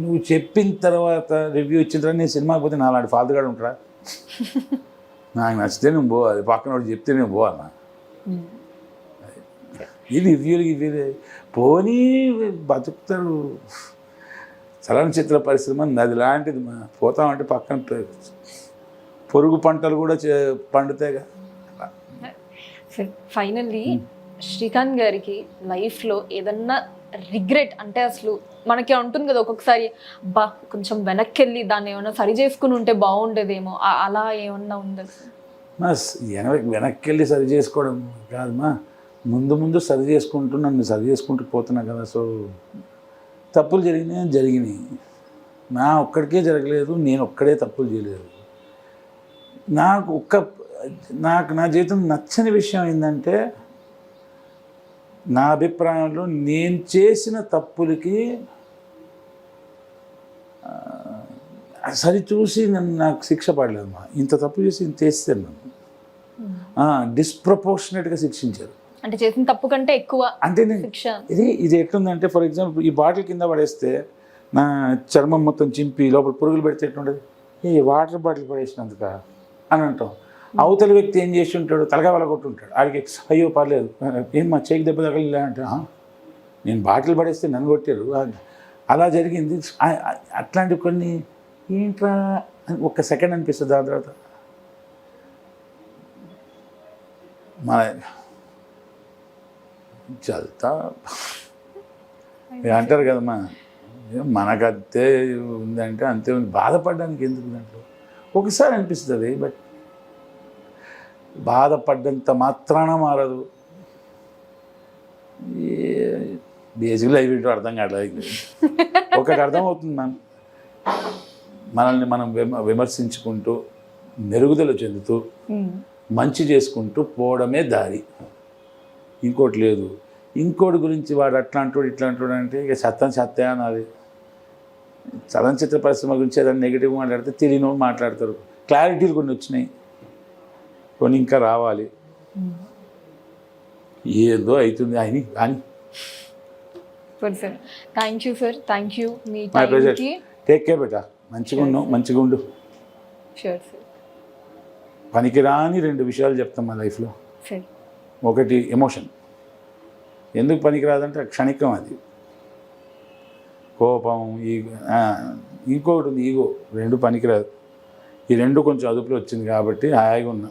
నువ్వు చెప్పిన తర్వాత రివ్యూ ఇచ్చిన తర్వాత నేను సినిమాకి పోతే నా అలాంటి ఫాల్తుగాడు ఉంటారా నాకు నచ్చితే నువ్వు పో అది పక్కన వాడు చెప్తే నేను పోవాలన్నా ఇది రివ్యూలు ఇవి పోనీ బతుకుతారు. చలనచిత్ర పరిశ్రమ నది లాంటిది మా పోతామంటే పక్కన పె- పొరుగు పంటలు కూడా పండుతాయిగా. ఫైనల్లీ శ్రీకాంత్ గారికి లైఫ్లో ఏదన్నా రిగ్రెట్ అంటే అసలు మనకి ఉంటుంది కదా ఒక్కొక్కసారి బా కొంచెం వెనక్కి వెళ్ళి దాన్ని ఏమైనా సరి చేసుకుని ఉంటే బాగుండేదేమో. అలా ఏమన్నా ఉందా? మా వెనక్కి వెనక్కి వెళ్ళి సరి చేసుకోవడం కాదమ్మా ముందు ముందు సరి చేసుకుంటూ నన్ను సరి చేసుకుంటూ పోతున్నా కదా సో తప్పులు జరిగినాయి జరిగినాయి. నా ఒక్కడికే జరగలేదు నేను ఒక్కడే తప్పులు చేయలేదు. నాకు ఒక్క నాకు నా జీవితం నచ్చని విషయం ఏంటంటే నా అభిప్రాయంలో నేను చేసిన తప్పులకి ఆ, సరి చూసి నన్ను నాకు శిక్ష పడలేదమ్మా. ఇంత తప్పు చేసి ఇంత చేస్తాను నన్ను. డిస్ప్రపోర్షనేట్గా శిక్షించారు. అంటే చేసిన తప్పు కంటే ఎక్కువ అంటే ఇది ఇది ఎట్లుందంటే ఫర్ ఎగ్జాంపుల్ ఈ బాటిల్ కింద పడేస్తే నా చర్మం మొత్తం చింపి లోపల పురుగులు పెడితే ఎట్లుండదు ఏ వాటర్ బాటిల్ పడేసినందుక? అని అంటాం. అవతల వ్యక్తి ఏం చేసి ఉంటాడు? తలగా వల్ల కొట్టుంటాడు ఆడికి అయ్యో పర్లేదు. ఏం మా చేకి దెబ్బ తగలిలే అంటే "ఆ, నేను బాటిల్ పడేస్తే నన్ను కొట్టారు. అలా జరిగింది. అట్లాంటి కొన్ని ఏంట్రా ఒక్క సెకండ్ అనిపిస్తుంది దాని తర్వాత. మన చల్తా ఇక అంటారు కదమ్మా ఏం మనకు అంతే ఉందంటే అంతే ఉంది. బాధపడడానికి ఎందుకు దాంట్లో? ఒకసారి అనిపిస్తుంది బట్ బాధపడ్డంత మాత్రాన మారదు. బేసిక్గా అవి ఏంటో అర్థం కావట్లేదు ఒకటి అర్థమవుతుంది మనం మనల్ని మనం విమ విమర్శించుకుంటూ మెరుగుదల చెందుతూ మంచి చేసుకుంటూ పోవడమే దారి. ఇంకోటి లేదు. ఇంకోటి గురించి వాడు అట్లా అంటాడు ఇట్లా అంటాడు అంటే ఇక సత్తం సత్తే అన్నది చలనచిత్ర పరిశ్రమ గురించి ఏదైనా నెగిటివ్ మాట్లాడితే తెలియని మాట్లాడతారు. క్లారిటీలు కొన్ని వచ్చినాయి. కొన్ని ఇంకా రావాలి. ఏదో అవుతుంది అని అని sir thank you sir thank you మీ టైంకి. టేక్ కేర్ బెటా. మంచిగా ఉన్నావు మంచిగా ఉండు. షూర్ సార్ పనికిరాని రెండు విషయాలు చెప్తాం మా లైఫ్లో. ఒకటి ఎమోషన్. ఎందుకు పనికిరాదంటే క్షణికం అది. కోపం ఈ ఆ, ఇంకొకటి ఉంది ఈగో. రెండు పనికిరాదు. ఈ రెండు కొంచెం అదుపులో వచ్చింది కాబట్టి హాయిగా ఉన్నా.